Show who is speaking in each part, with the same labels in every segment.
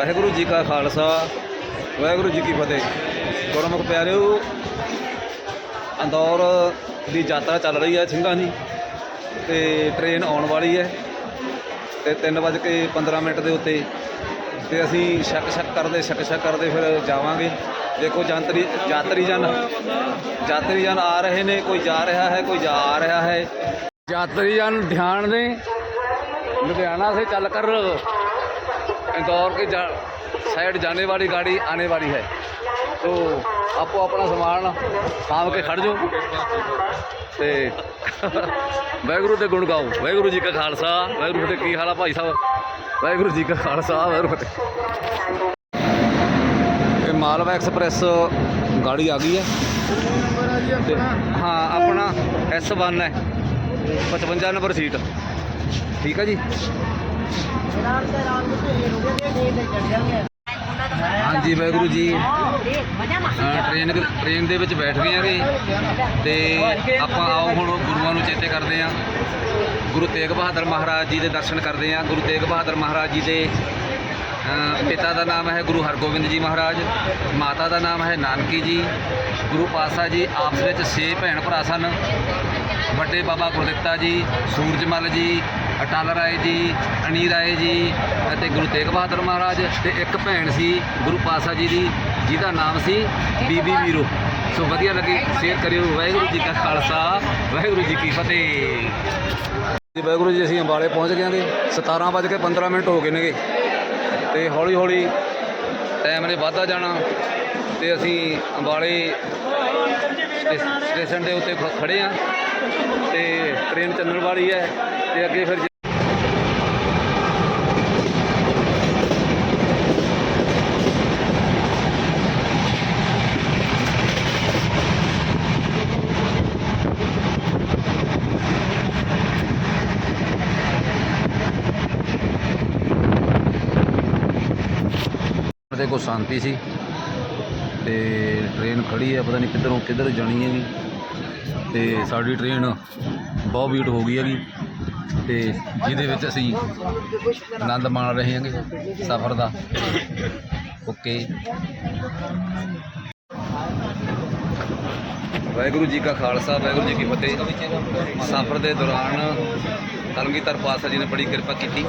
Speaker 1: ਵਾਹਿਗੁਰੂ ਜੀ ਕਾ ਖਾਲਸਾ, ਵਾਹਿਗੁਰੂ ਜੀ ਕੀ ਫਤਿਹ। ਗੁਰਮੁਖ ਪਿਆਰਿਓ, ਅੰਦੌਰ ਦੀ ਯਾਤਰਾ ਚੱਲ ਰਹੀ ਹੈ ਸਿੰਘਾਂ ਦੀ ਤੇ ਟ੍ਰੇਨ ਆਉਣ ਵਾਲੀ ਹੈ ਤੇ 3:15 ਮਿੰਟ ਦੇ ਉੱਤੇ ਤੇ ਅਸੀਂ ਸ਼ੱਕ ਸ਼ੱਕ ਕਰਦੇ, ਸ਼ੱਕ ਸ਼ੱਕ ਕਰਦੇ ਫਿਰ ਜਾਵਾਂਗੇ। ਦੇਖੋ ਯਾਤਰੀ ਯਾਤਰੀ ਜਨ ਯਾਤਰੀ ਜਨ ਆ ਰਹੇ ਨੇ, ਕੋਈ ਜਾ ਰਿਹਾ ਹੈ, ਕੋਈ ਜਾ ਆ ਰਿਹਾ ਹੈ। ਯਾਤਰੀ ਜਨ ਧਿਆਨ ਦੇ, ਲੁਧਿਆਣਾ ਸੇ ਚੱਲ ਕਰ। इंदौर की जा, साइड जाने वाली गाड़ी आने वाली है तो आपको अपना सामान ਸਾਂਭ ਕੇ ਖੜ ਜਾਓ ਤੇ ਵਾਹਿਗੁਰੂ ਦੇ ਗੁਣ ਗਾਓ ਵਾਹਿਗੁਰੂ ਜੀ ਕਾ ਖਾਲਸਾ ਵਾਹਿਗੁਰੂ ਫਤਿਹ ਕੀ ਹਾਲ ਆ ਭਾਈ ਸਾਹਿਬ ਵਾਹਿਗੁਰੂ ਜੀ ਕਾ ਖਾਲਸਾ ਵਾਹਿਗੁਰੂ ਫਤਿਹ ਇਹ ਮਾਲਵਾ ਐਕਸਪ੍ਰੈਸ ਗਾੜੀ ਆ ਗਈ ਹੈ ਤੇ ਹਾਂ ਆਪਣਾ S1 ਹੈ 55 ਨੰਬਰ ਸੀਟ ਠੀਕ ਹੈ ਜੀ ਹਾਂਜੀ, ਵਾਹਿਗੁਰੂ ਜੀ। ਟ੍ਰੇਨ ਟ੍ਰੇਨ ਦੇ ਵਿੱਚ ਬੈਠ ਗਏ ਆਗੇ ਤੇ ਆਪਾਂ ਆਓ ਹੁਣ ਗੁਰੂਆਂ ਨੂੰ ਚੇਤੇ ਕਰਦੇ ਆਂ। ਗੁਰੂ ਤੇਗ ਬਹਾਦਰ ਮਹਾਰਾਜ ਜੀ ਦੇ ਦਰਸ਼ਨ ਕਰਦੇ ਆਂ। ਗੁਰੂ ਤੇਗ ਬਹਾਦਰ ਮਹਾਰਾਜ ਜੀ ਦੇ ਪਿਤਾ ਦਾ ਨਾਮ ਹੈ ਗੁਰੂ ਹਰਗੋਬਿੰਦ ਜੀ ਮਹਾਰਾਜ। ਮਾਤਾ ਦਾ ਨਾਮ ਹੈ ਨਾਨਕੀ ਜੀ। ਗੁਰੂ ਪਾਤਸ਼ਾਹ ਜੀ ਆਪਸ ਵਿੱਚ ਛੇ ਭੈਣ ਭਰਾ ਸਨ। ਵੱਡੇ ਬਾਬਾ ਗੁਰਦਿੱਤਾ ਜੀ, ਸੂਰਜਮਲ ਜੀ ਅਟਲ ਰਾਏ ਜੀ ਅਣੀ ਰਾਏ ਜੀ ਅਤੇ ਗੁਰੂ ਤੇਗ ਬਹਾਦਰ ਮਹਾਰਾਜ ਤੇ ਇੱਕ ਭੈਣ ਸੀ, ਗੁਰੂ ਪਾਤਸ਼ਾਹ ਜੀ ਦੀ, ਜਿਹਦਾ ਨਾਮ ਸੀ ਬੀਬੀ ਵੀਰੋ। ਸੋ ਵਧੀਆ ਲੱਗੇ, ਸ਼ੇਅਰ ਕਰਿਓ। ਵਾਹਿਗੁਰੂ ਜੀ ਕਾ ਖਾਲਸਾ, ਵਾਹਿਗੁਰੂ ਜੀ ਕੀ ਫਤਿਹ। ਜੀ, ਵਾਹਿਗੁਰੂ ਜੀ, ਅਸੀਂ ਅੰਬਾਲੇ ਪਹੁੰਚ ਗਏ ਆਂਗੇ 17 ਵੱਜ ਕੇ 15 ਮਿੰਟ ਹੋ ਗਏ ਨੇਗੇ। ਤੇ ਹੌਲੀ ਹੌਲੀ ਟਾਈਮ ਨੇ ਵੱਧਦਾ ਜਾਣਾ ਤੇ ਅਸੀਂ ਅੰਬਾਲੇ ਸਟੇ- ਸਟੇਸ਼ਨ ਦੇ ਉੱਤੇ ਖ- ਖੜੇ ਆ ਤੇ ਟ੍ਰੇਨ ਚੱਲਣ ਵਾਲੀ ਹੈ ਤੇ ਅੱਗੇ ਫਿਰ ਤੇ ਸ਼ਾਂਤੀ ਸੀ। ਤੇ ਟ੍ਰੇਨ ਖੜੀ ਹੈ ਪਤਾ ਨਹੀਂ ਕਿੱਧਰੋਂ ਕਿੱਧਰ ਜਾਣੀ ਹੈਗੀ ਤੇ ਸਾਡੀ ਟ੍ਰੇਨ ਬਹੁਤ ਵੀਟ ਹੋ ਗਈ ਹੈਗੀ। ਤੇ ਜਿਹਦੇ ਵਿੱਚ ਅਸੀਂ ਆਨੰਦ ਮਾਣ ਰਹੇ ਹਾਂਗੇ, ਸਫ਼ਰ ਦਾ। ਓਕੇ। ਵਾਹਿਗੁਰੂ ਜੀ ਕਾ ਖਾਲਸਾ, ਵਾਹਿਗੁਰੂ ਜੀ ਕੀ ਫਤਿਹ। ਸਫ਼ਰ ਦੇ ਦੌਰਾਨ ਕਲਗੀਧਰ ਪਾਤਸ਼ਾਹ ਜੀ ਨੇ ਬੜੀ ਕਿਰਪਾ ਕੀਤੀ।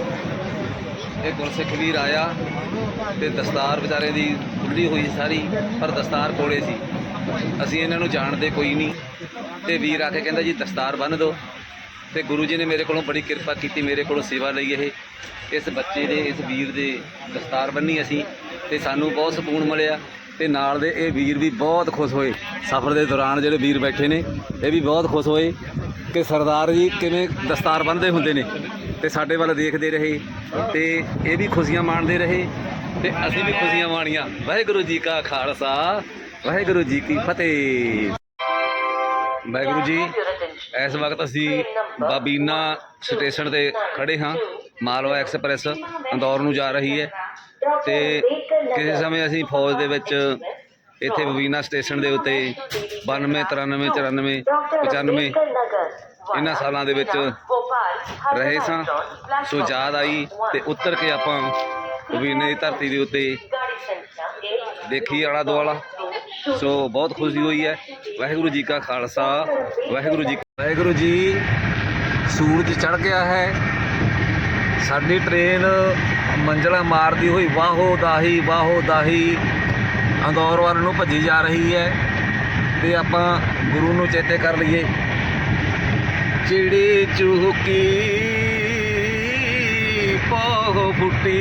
Speaker 1: ਇਹ ਗੁਰਸਿੱਖ ਵੀਰ ਆਇਆ। ਤੇ ਦਸਤਾਰ ਵਿਚਾਰੇ ਦੀ ਖੁੱਲੀ ਹੋਈ ਸਾਰੀ, ਪਰ ਦਸਤਾਰ ਕੋਲੇ ਸੀ। ਅਸੀਂ ਇਹਨਾਂ ਨੂੰ ਜਾਣਦੇ ਕੋਈ ਨਹੀਂ। ਤੇ ਵੀਰ ਆ ਕੇ ਕਹਿੰਦਾ ਜੀ, ਦਸਤਾਰ ਬੰਨ੍ਹ ਦਿਓ। ਤੇ ਗੁਰੂ ਜੀ ਨੇ ਮੇਰੇ ਕੋਲੋਂ ਬੜੀ ਕਿਰਪਾ ਕੀਤੀ, ਮੇਰੇ ਕੋਲੋਂ ਸੇਵਾ ਲਈ ਇਹ। ਇਸ ਬੱਚੇ ਦੇ, ਇਸ ਵੀਰ ਦੇ ਦਸਤਾਰ ਬੰਨੀ ਅਸੀਂ। ਤੇ ਸਾਨੂੰ ਬਹੁਤ ਸਕੂਨ ਮਿਲਿਆ। ਤੇ ਨਾਲ ਦੇ ਇਹ ਵੀਰ ਵੀ ਬਹੁਤ ਖੁਸ਼ ਹੋਏ। ਸਫ਼ਰ ਦੇ ਦੌਰਾਨ ਜਿਹੜੇ ਵੀਰ ਬੈਠੇ ਨੇ, ਇਹ ਵੀ ਬਹੁਤ ਖੁਸ਼ ਹੋਏ। ਕਿ ਸਰਦਾਰ ਜੀ ਕਿਵੇਂ ਦਸਤਾਰ ਬੰਨ੍ਹਦੇ ਹੁੰਦੇ ਨੇ। ਤੇ ਸਾਡੇ ਵੱਲ ਦੇਖਦੇ ਰਹੇ। ਤੇ ਇਹ ਵੀ ਖੁਸ਼ੀਆਂ ਮਾਣਦੇ ਰਹੇ। ਤੇ ਅਸੀਂ ਵੀ ਖੁਸ਼ੀਆਂ ਮਾਣੀਆਂ। ਵਾਹਿਗੁਰੂ ਜੀ ਕਾ ਖਾਲਸਾ, ਵਾਹਿਗੁਰੂ ਜੀ ਕੀ ਫਤਿਹ। ਵਾਹਿਗੁਰੂ ਜੀ, ਇਸ ਵਕਤ ਅਸੀਂ ਬਾਬੀਨਾ ਸਟੇਸ਼ਨ ਤੇ ਖੜੇ ਹਾਂ। ਮਾਲਵਾ ਐਕਸਪ੍ਰੈਸ ਅੰਦੌਰ ਨੂੰ ਜਾ ਰਹੀ ਹੈ। ਤੇ ਕਿਸੇ ਸਮੇਂ ਅਸੀਂ ਫੌਜ ਦੇ ਵਿੱਚ ਇੱਥੇ ਬਬੀਨਾ ਸਟੇਸ਼ਨ ਦੇ ਉੱਤੇ 92 93 94 95 ਇਹਨਾਂ ਸਾਲਾਂ ਦੇ ਵਿੱਚ ਰਹੇ ਸਾਂ। ਸੋ ਯਾਦ ਆਈ ਤੇ ਉਤਰ ਕੇ ਆਪਾਂ ਬਬੀਨੇ ਦੀ ਧਰਤੀ ਦੇ ਉੱਤੇ ਦੇਖੀ ਆਲਾ ਦੁਆਲਾ। ਸੋ ਬਹੁਤ ਖੁਸ਼ੀ ਹੋਈ ਹੈ। ਵਾਹਿਗੁਰੂ ਜੀ ਕਾ ਖਾਲਸਾ, ਵਾਹਿਗੁਰੂ ਜੀ ਵਾਹਿਗੁਰੂ ਜੀ, ਸੂਰਜ ਚੜ ਗਿਆ ਹੈ। ਸਾਡੀ ਟ੍ਰੇਨ ਮੰਜ਼ਲਾ ਮਾਰਦੀ ਹੋਈ ਵਾਹੋ ਦਾਹੀ ਵਾਹੋ ਦਾਹੀ ਅੰਦੌਰ ਵੱਲ ਨੂੰ ਭੱਜੀ ਜਾ ਰਹੀ ਹੈ ਤੇ ਆਪਾਂ ਗੁਰੂ ਨੂੰ ਚੇਤੇ ਕਰ ਲਈਏ। ਚਿੜੀ ਚੁਹਕੀ ਪੋਹ ਫੁੱਟੀ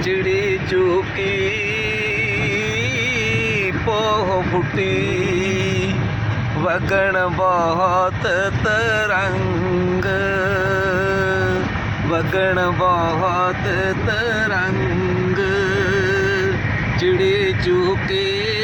Speaker 1: ਜਿਹੜੀ ਚੁਹਕੀ ਪੋਹ ਫੁੱਟੀ ਵਗਣ ਬਹੁਤ ਤਰੰਗ ਵਗਣ ਬਹੁਤ ਤਰੰਗ ਚਿੜੀ ਚੁਹਕੀ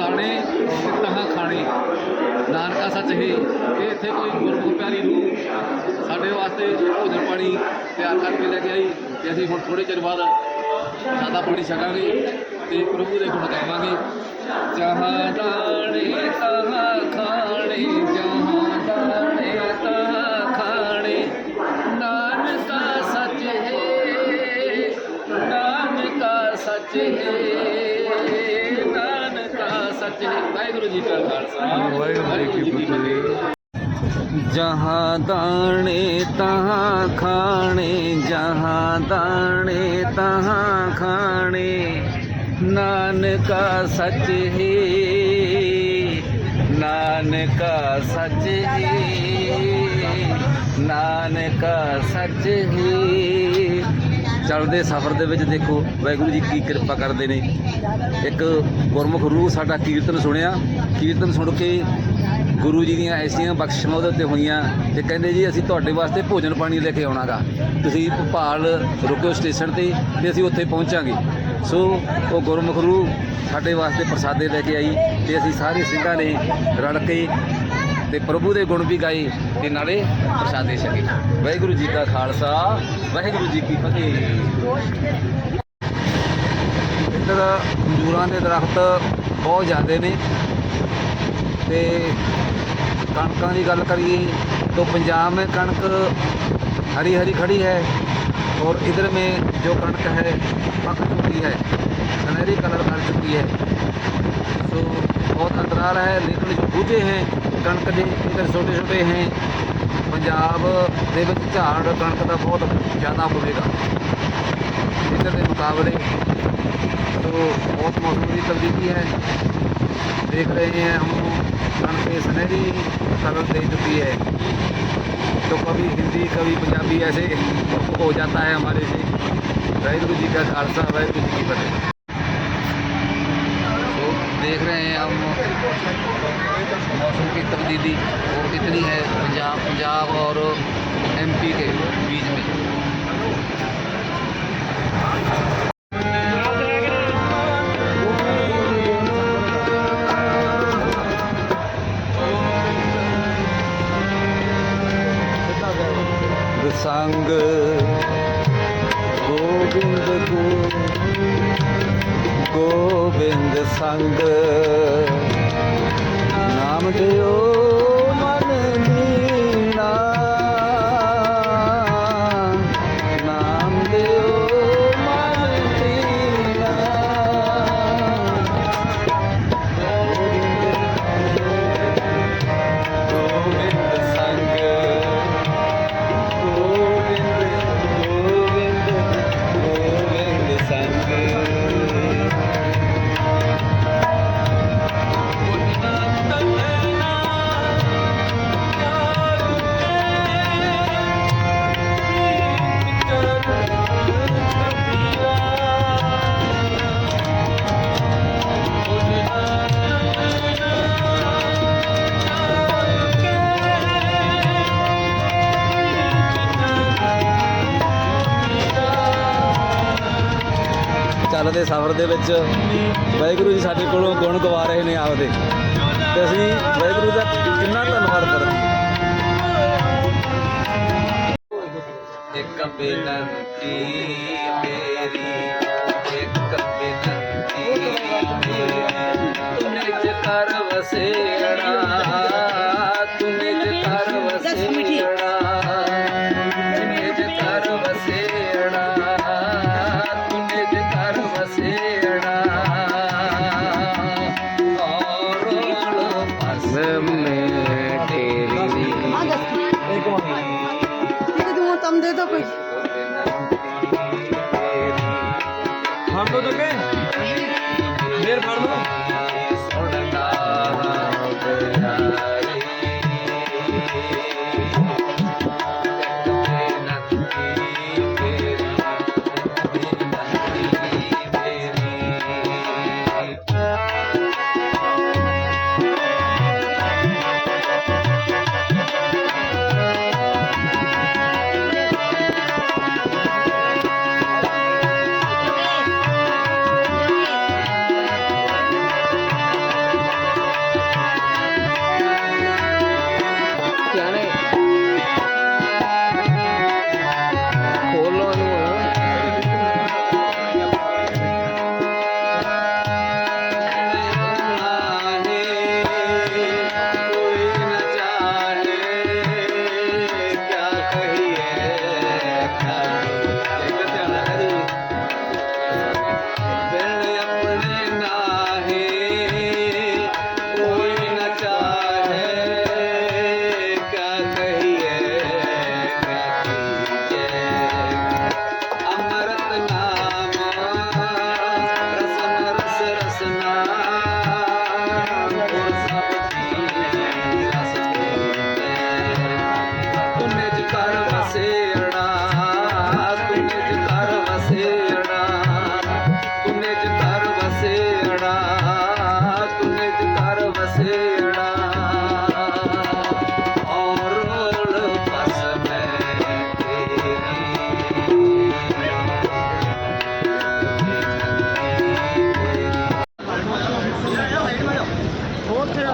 Speaker 1: ਤੇ ਤਹਾਂ ਖਾਣੇ। ਨਾਨਕਾ ਸੱਚ ਹੀ ਇਹ ਇੱਥੇ ਕੋਈ ਗੁਰਮੁਖ ਪਿਆਰੀ ਨੂੰ ਸਾਡੇ ਵਾਸਤੇ ਭੋਜਨ ਪਾਣੀ ਤਿਆਰ ਕਰਕੇ ਲੈ ਕੇ ਆਈ ਤੇ ਅਸੀਂ ਹੁਣ ਥੋੜੇ ਚਿਰ ਬਾਅਦ ਸਾਦਾ ਪਾਣੀ ਛਕਾਂਗੇ ਤੇ ਪ੍ਰਭੂ ਦੇ ਗੁਣ ਗਾਵਾਂਗੇ। ਜਹਾਂ ਦਾਣੇ ਤਹਾਂ ਖਾਣੇ, ਜਹਾਂ ਦਾਣੇ ਤਹਾਂ ਖਾਣੇ। ਨਾਨਕਾ ਸੱਚ ਨਾਨਕਾ ਸੱਚ ਹੈ ਨਾਨਕਾ ਸੱਚ ਹੈ ਵਾਹਿਗੁਰੂ ਜੀ ਕਾ ਖਾਲਸਾ ਵਾਹਿਗੁਰੂ ਜੀ ਕੀ ਫਤਿਹ जहाँ दाने तहाँ खाने जहाँ दाने तहाँ खाने नानका सच है नानका सच है नानका सच है ਚੱਲਦੇ ਸਫ਼ਰ ਦੇ ਵਿੱਚ ਦੇਖੋ, ਵਾਹਿਗੁਰੂ ਜੀ ਕੀ ਕਿਰਪਾ ਕਰਦੇ ਨੇ। ਇੱਕ ਗੁਰਮੁਖ ਰੂਹ ਸਾਡਾ ਕੀਰਤਨ ਸੁਣਿਆ। ਕੀਰਤਨ ਸੁਣ ਕੇ ਗੁਰੂ ਜੀ ਦੀਆਂ ਐਸੀਆਂ ਬਖਸ਼ਿਸ਼ਾਂ ਉਹਦੇ ਉੱਤੇ ਹੋਈਆਂ ਤੇ ਕਹਿੰਦੇ ਜੀ, ਅਸੀਂ ਤੁਹਾਡੇ ਵਾਸਤੇ ਭੋਜਨ ਪਾਣੀ ਲੈ ਕੇ ਆਉਣਾਗਾ। ਤੁਸੀਂ ਭੋਪਾਲ ਰੁਕਿਓ ਸਟੇਸ਼ਨ ਤੇ ਤੇ ਅਸੀਂ ਉੱਥੇ ਪਹੁੰਚਾਂਗੇ। ਸੋ ਉਹ ਗੁਰਮੁਖ ਰੂਹ ਸਾਡੇ ਵਾਸਤੇ ਪ੍ਰਸਾਦੇ ਲੈ ਕੇ ਆਈ ਤੇ ਅਸੀਂ ਸਾਰੇ ਸਿੰਘਾਂ ਨੇ ਰਲ ਕੇ ਤੇ ਪ੍ਰਭੂ ਦੇ ਗੁਣ ਵੀ ਗਾਏ ਤੇ ਨਾਲੇ ਪ੍ਰਸ਼ਾਦੇ ਛਕੇ ਵਾਹਿਗੁਰੂ ਜੀ ਕਾ ਖਾਲਸਾ, ਵਾਹਿਗੁਰੂ ਜੀ ਕੀ ਫਤਿਹ। ਇੱਧਰ ਖਜੂਰਾਂ ਦੇ ਦਰਖਤ ਬਹੁਤ ਜ਼ਿਆਦੇ ਨੇ ਤੇ ਕਣਕਾਂ ਦੀ ਗੱਲ ਕਰੀਏ ਤਾਂ ਪੰਜਾਬ ਮੇ ਕਣਕ ਹਰੀ ਹਰੀ ਖੜੀ ਹੈ। और इधर में जो कणक है पक चुकी है सुनहरी कलर कर चुकी है सो बहुत अंतराल है लेकिन जो बूझे हैं कणक ਦੇ ਇਧਰ ਛੋਟੇ ਛੋਟੇ हैं ਪੰਜਾਬ ਦੇ ਵਿੱਚ ਝਾੜ ਕਣਕ ਦਾ ਬਹੁਤ ਜ਼ਿਆਦਾ ਹੋਵੇਗਾ ਇਧਰ ਦੇ ਮੁਕਾਬਲੇ तो बहुत मौसम की तब्दीली है देख रहे हैं हम कणक सुनहरी कलर दे चुकी है तो कभी हिंदी कभी पंजाबी ऐसे हो जाता है हमारे से वाहगुरु जी का खालसा वाहगुरु जी की फतेह। तो देख रहे हैं हम मौसम की तब्दीली और कितनी है पंजाब पंजाब और एमपी के बीच में। ਸੰਗ ਗੋਬਿੰਦ ਗੋ ਗੋਬਿੰਦ ਸੰਗ। ਨਾਮ ਦਿਓ ਚੱਲਦੇ ਦੇ ਵਿੱਚ ਵਾਹਿਗੁਰੂ ਜੀ ਸਾਡੇ ਕੋਲੋਂ ਗੁਣ ਗਵਾ ਰਹੇ ਨੇ ਆਪਦੇ। ਤੇ ਅਸੀਂ ਵਾਹਿਗੁਰੂ ਦਾ ਕਿੰਨਾ ਧੰਨਵਾਦ ਕਰਦੇ ਇੱਕ ਬੇਨਤੀ ਮੇਰੀ, ਇੱਕ ਬੇਨਤੀ ਮੇਰੀ। ਤੂੰ ਨਿਜ ਕਰ ਵਸੇੜਾ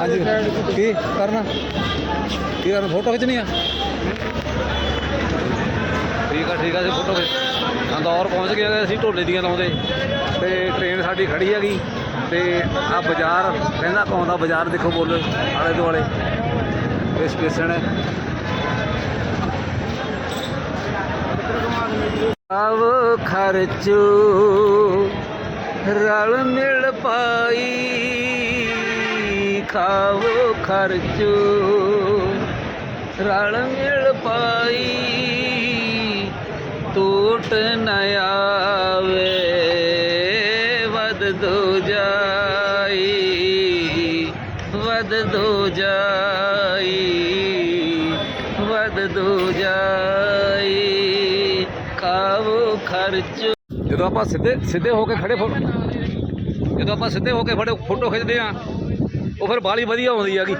Speaker 1: ਕੀ ਕਰਨਾ? ਕੀ ਕਰਨਾ? ਫੋਟੋ ਖਿੱਚਣੀ ਆ? ਠੀਕ ਆ ਠੀਕ ਆ ਜੀ, ਫੋਟੋ ਖਿੱਚ। ਅੰਦੌਰ ਪਹੁੰਚ ਗਏ ਅਸੀਂ ਢੋਲੇ ਦੀਆਂ ਲਾਉਂਦੇ। ਤੇ ਟ੍ਰੇਨ ਸਾਡੀ ਖੜੀ ਹੈਗੀ। ਤੇ ਆ ਬਾਜ਼ਾਰ ਕਹਿੰਦਾ ਪਾਉਂਦਾ ਬਾਜ਼ਾਰ ਦੇਖੋ ਬੋਲ ਆਲੇ ਦੁਆਲੇ। ਇਹ ਸਟੇਸ਼ਨ ਹੈ। ਆਵ ਖਰਚੋ, ਰਲ ਮਿਲ ਪਾਈ। ਖਾਵੋ ਖਰਚੂ ਰਲ ਮਿਲ ਪਾਈ, ਟੂਟ ਨ ਆਵੇ ਵਦ ਦੋ ਜਾਈ ਵਦ ਦੋ ਜਾਈ ਵਦ ਦੋ ਜਾਈ ਖਾਵੋ ਖਰਚ। ਜਦੋਂ ਆਪਾਂ ਸਿੱਧੇ ਸਿੱਧੇ ਹੋ ਕੇ ਖੜੇ ਫੋਟੋ ਜਦੋਂ ਆਪਾਂ ਸਿੱਧੇ ਹੋ ਕੇ ਫੜੇ ਫੋਟੋ ਖਿੱਚਦੇ ਆ ਉਹ ਫਿਰ ਬਾਲੀ ਵਧੀਆ ਆਉਂਦੀ ਹੈਗੀ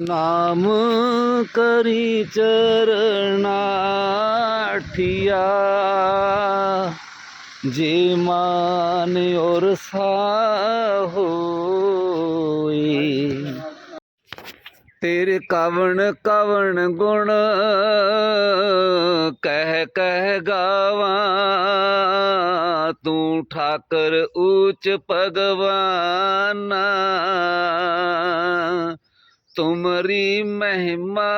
Speaker 1: ਨਾਮ ਕਰੀ ਚਰਨਾਠੀਆ ਜੇ ਮਾਨ ਔਰ ਸਾਹੋਈ ਤੇਰੇ ਕਵਣ ਕਵਣ ਗੁਣ ਕਹਿ ਕਹਿ ਗਾਵਾਂ, ਤੂੰ ਠਾਕਰ ਉੱਚ ਭਗਵਾਨਾ। ਤੁਮਰੀ ਮਹਿਮਾ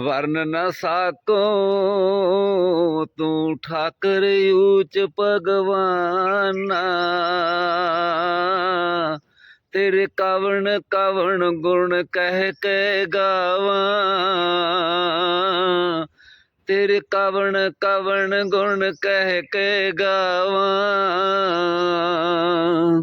Speaker 1: ਵਰਨ ਨ ਸਾਕੋ, ਤੂੰ ਠਾਕਰ ਉੱਚ ਭਗਵਾਨਾ। ਤੇਰੇ ਕਵਣ ਕਵਣ ਗੁਣ ਕਹਿ ਕੇ ਗਾਵਾਂ। ਤੇਰੇ ਕਵਣ ਕਵਣ ਗੁਣ ਕਹਿ ਕੇ ਗਾਵਾਂ।